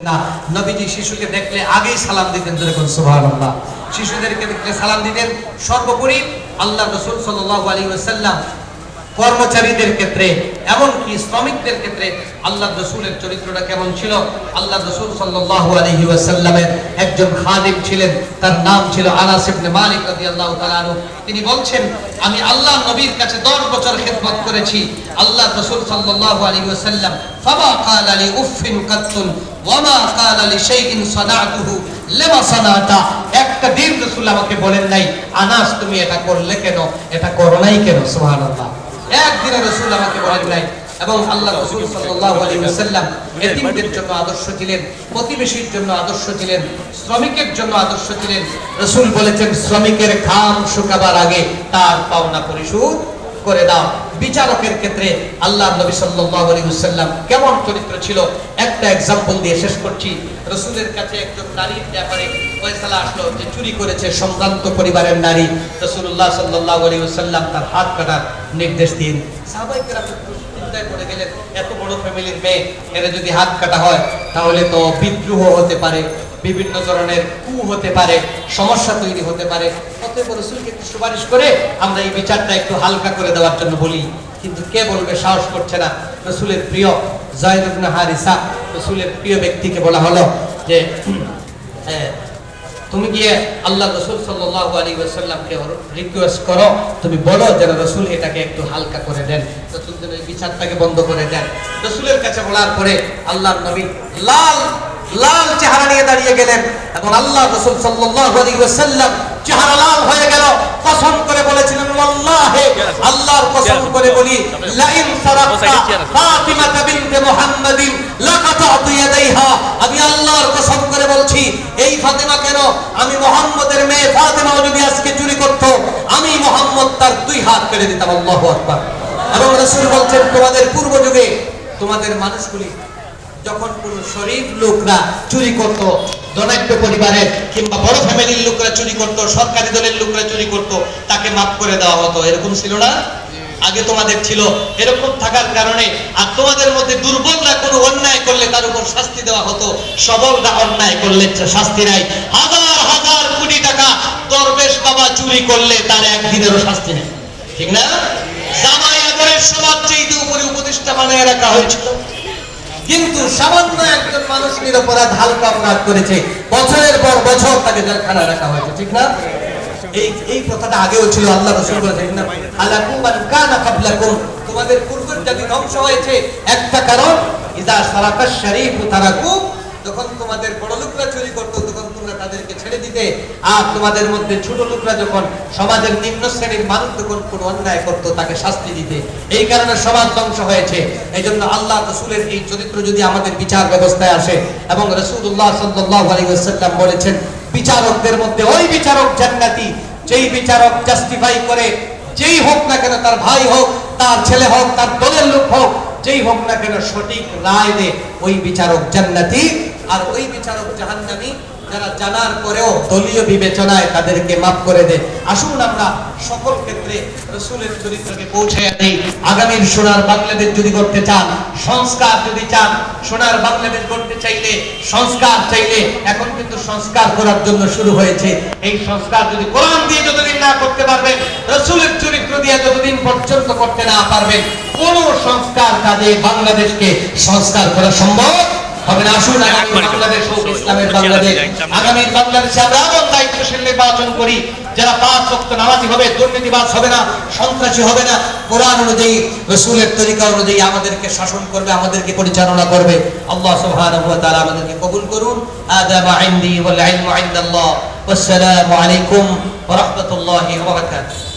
না, নবীজি শিশুকে দেখলে আগেই সালাম দিতেন যেরকম সুবহানাল্লাহ। শিশুদেরকে দেখলে সালাম দিতেন, সর্বোপরি আল্লাহ রসুল সাল্লাহ আলী ওয়াসাল্লাম কর্মচারীদের ক্ষেত্রে, এমনকি শ্রমিকদের ক্ষেত্রে আল্লাহ রসুলের চরিত্রটা কেমন ছিল? আল্লাহ রসুল সাল্লাল্লাহু আলাইহি ওয়াসাল্লামের একজন খাদিম ছিলেন, তার নাম ছিল আনাস ইবনে মালিক রাদিয়াল্লাহু তাআলা তিনি বলছেন, আমি আল্লাহ নবীর কাছে 10 বছর খেদমত করেছি। আল্লাহ রসুল সাল্লাল্লাহু আলাইহি ওয়াসাল্লাম, ফামা ক্বালা লি উফিন কাত্তুন, ওয়ামা ক্বালা লি শাইইন সানাতুহু, লিমা একটা দিন রাসূল আমাকে বলেন নাই, আনাস, তুমি এটা করলে কেন? এটা করো নাই কেন? সুবহানাল্লাহ। একদিনে রসুল আমাকে বলেন নাই। এবং আল্লাহ রসুল সাল্লাল্লাহু আলাইহি ওয়াসাল্লাম এতিমদের জন্য আদর্শ ছিলেন প্রতিবেশীর জন্য আদর্শ ছিলেন শ্রমিকের জন্য আদর্শ ছিলেন রসুল বলেছেন, শ্রমিকের ঘাম শুকাবার আগে তার পাওনা পরিশোধ করে দাও। বিচারকের ক্ষেত্রে আল্লাহ নবী সাল্লাম কেমন চরিত্র ছিল? একটা এক্সাম্পল দিয়ে শেষ করছি। রসুলের কাছে একজন নারীর ব্যাপারে ফয়সালা আসলো যে চুরি করেছে সম্ভ্রান্ত পরিবারের নারী। রসুল্লাহ সাল্লাহ আলী তার হাত কাটার নির্দেশ দিন। সাহবাই গেলেন, এত বড় ফ্যামিলির মেয়ে, এরা যদি হাত কাটা হয়, তাহলে তো বিদ্রোহ হতে পারে, বিভিন্ন ধরনের কু হতে পারে, সমস্যা তৈরি হতে পারে। রসুলকে একটু সুপারিশ করে আমরা এই বিচারটা একটু হালকা করে দেওয়ার জন্য বলি। কিন্তু কে বলবে? সাহস করছে না। রসুলের প্রিয় হারিসা রসুলের প্রিয় ব্যক্তিকে বলা হলো যে তুমি গিয়ে আল্লাহ রসুল সাল্লাল্লাহু আলাইহি ওয়াসাল্লামকে রিকোয়েস্ট করো। তুমি বলো যেন রসুল এটাকে একটু হালকা করে দেন। রসুল যেন এই বিচারটাকে বন্ধ করে দেন। রসুলের কাছে বলার পরে আল্লাহ নবী লাল লাল চেহারা নিয়ে দাঁড়িয়ে গেলেন। এবং আল্লাহ রসুল সাল্লাল্লাহু আলাইহি ওয়াসাল্লাম চেহারা লাল হয়ে গেল। কসম করে বলেছিলেন ওয়াল্লাহি আল্লাহর কসম করে বলি লাইন সারাফতা ফাতিমা বিনতে মুহাম্মাদিন লাকাতাতু ইয়াদাইহা। আমি আল্লাহর কসম করে বলছি এই ফাতেমা কেন? আমি মোহাম্মদের মেয়ে ফাতেমা যদি আজকে চুরি করত আমি মোহাম্মদ তার দুই হাত কেড়ে দিতাম আল্লাহু আকবার। এবং রাসূল বলছেন তোমাদের পূর্ব যুগে তোমাদের মানুষগুলি যখন কোন শরীফ লোকরা চুরি করত, ধনাঢ্য পরিবারের কিংবা বড় ফ্যামিলির লোকরা চুরি করত, সরকারি দলের লোকরা চুরি করত, তাকে মাফ করে দেওয়া হতো। এরকম ছিল না? আগে তোমাদের ছিল। এরকম থাকার কারণে আর তোমাদের মধ্যে দুর্বলরা কোনো অন্যায় করলে তার উপর শাস্তি দেওয়া হতো। সবলরা অন্যায় করলে শাস্তি নাই। হাজার হাজার কোটি টাকা দরবেশ বাবা চুরি করলে তার একদিনেরও শাস্তি নেই। ঠিক না? জামাই আদরের সবার চাইতে উপরে উপদেষ্টা বানিয়ে রাখা হয়েছিল কিন্তু সামান্য একজন মানুষ নিরপরাধ হালকা অপরাধ করেছে। বছরের পর বছর তাকে জেলখানা রাখা হয়েছে, ঠিক না? এই এই কথাটা আগেও ছিল, আল্লাহ রসুল বলেছেন না আল্লাহ কুমান কানা তোমাদের পূর্বের জাতি ধ্বংস হয়েছে, একটা কারণ, ইদা সারাকা শরীফ তারাকু তোমাদের বড় লোকরা চুরি করত, তখন তোমরা তাদেরকে ছেড়ে দিতে। আর তোমাদের মধ্যে ছোট লোকরা যখন সমাজের নিম্ন শ্রেণির মানুষ যখন কোনো অন্যায় করত, তাকে শাস্তি দিতে। এই কারণে সমাজ ধ্বংস হয়েছে। এই জন্য আল্লাহ রসুলের এই চরিত্র যদি আমাদের বিচার ব্যবস্থায় আসে, এবং রসুল্লাহ সাল্লাহ বলেছেন, বিচারকদের মধ্যে ওই বিচারক জান্নাতি, যেই বিচারক জাস্টিফাই করে, যেই হোক না কেন তার ভাই হোক, তার ছেলে হোক, তার দলের লোক হোক যেই হোক না কেন সঠিক রায় দে ওই বিচারক জান্নাতি আর ওই বিচারক জাহান্নামী যারা জানার পরেও দলীয় বিবেচনায় তাদেরকে মাফ করে দেয় আসুন আমরা সকল ক্ষেত্রে রসুলের চরিত্রকে পৌঁছে দেই। আগামীর সোনার বাংলাদেশ যদি করতে চান, সংস্কার যদি চান, সোনার বাংলাদেশ করতে চাইলে সংস্কার চাইলে, এখন কিন্তু সংস্কার করার জন্য শুরু হয়েছে। এই সংস্কার যদি কোরআন দিয়ে যতদিন না করতে পারবেন, রসুলের চরিত্র দিয়ে যতদিন পর্যন্ত করতে না পারবেন, কোন সংস্কার কাজে বাংলাদেশকে সংস্কার করা সম্ভব না আসুন বাংলাদেশ হোক ইসলামের বাংলাদেশ। আগামী বাংলাদেশে আমরা এমন দায়িত্বশীল নির্বাচন করি। যারা পাঁচ ওয়াক্ত নামাজি হবে দুর্নীতিবাজ হবে না সন্ত্রাসী হবে না কোরআন অনুযায়ী রসুলের তরিকা অনুযায়ী আমাদেরকে শাসন করবে আমাদেরকে পরিচালনা করবে। আল্লাহ সুবহানাহু ওয়া তাআলা আমাদেরকে কবুল করুন। আদা মা ইনদি ওয়াল ইলমু ইনদাল্লাহ। আলাইকুম ওয়া রাহমাতুল্লাহি ওয়া বারাকাতুহু।